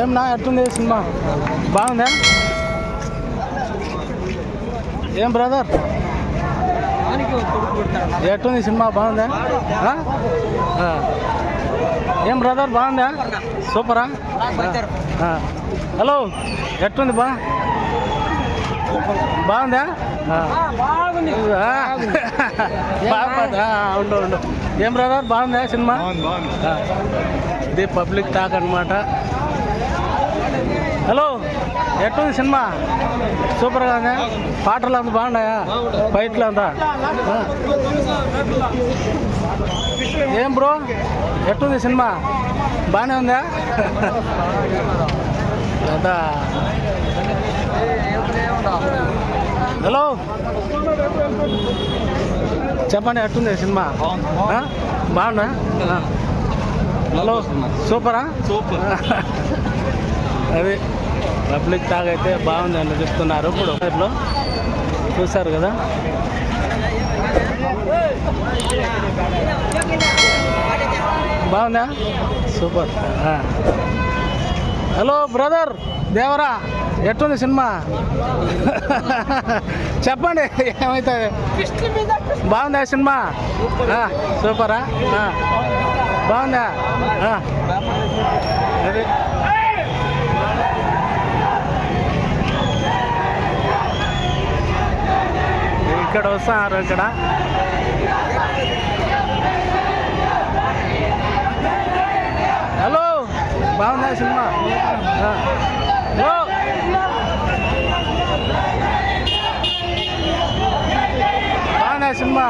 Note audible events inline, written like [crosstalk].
ఏం నా ఎట్టుంది సినిమా. బాగుందా? ఏం బ్రదర్? ఎట్టుంది సినిమా? బాగుందా? ఏం బ్రదర్ బాగుందా? సూపరా? హలో ఎట్టుంది బా? బాగుందా. బాగుందా? ఉండు ఉండు. ఏం బ్రదర్ బాగుందా సినిమా. ఇది పబ్లిక్ టాక్ అనమాట హలో ఎట్టుంది సినిమా? సూపర్గా ఉందా? పాటలు అంత బాగున్నాయా? ఫైట్లు అంతా. ఏం బ్రో ఎట్టుంది సినిమా? బాగానే ఉందా? [laughs] అదా. హలో చెప్పండి ఎట్టుంది సినిమా? ఆ. హలో సూపరా సూపర్ అది పబ్లిక్ అయితే బాగుంది అని చెప్తున్నారు. ఇప్పుడు ఇట్లో చూశారు కదా? బాగుందా? సూపర్. హలో బ్రదర్ దేవరా ఎట్టుంది సినిమా? చెప్పండి ఏమవుతుంది బాగుందా సినిమా? సూపరా? బాగుందా? ఇక్కడ వస్తాను ఇక్కడ. బాగుందా సినిమా? బాగుందా సినిమా?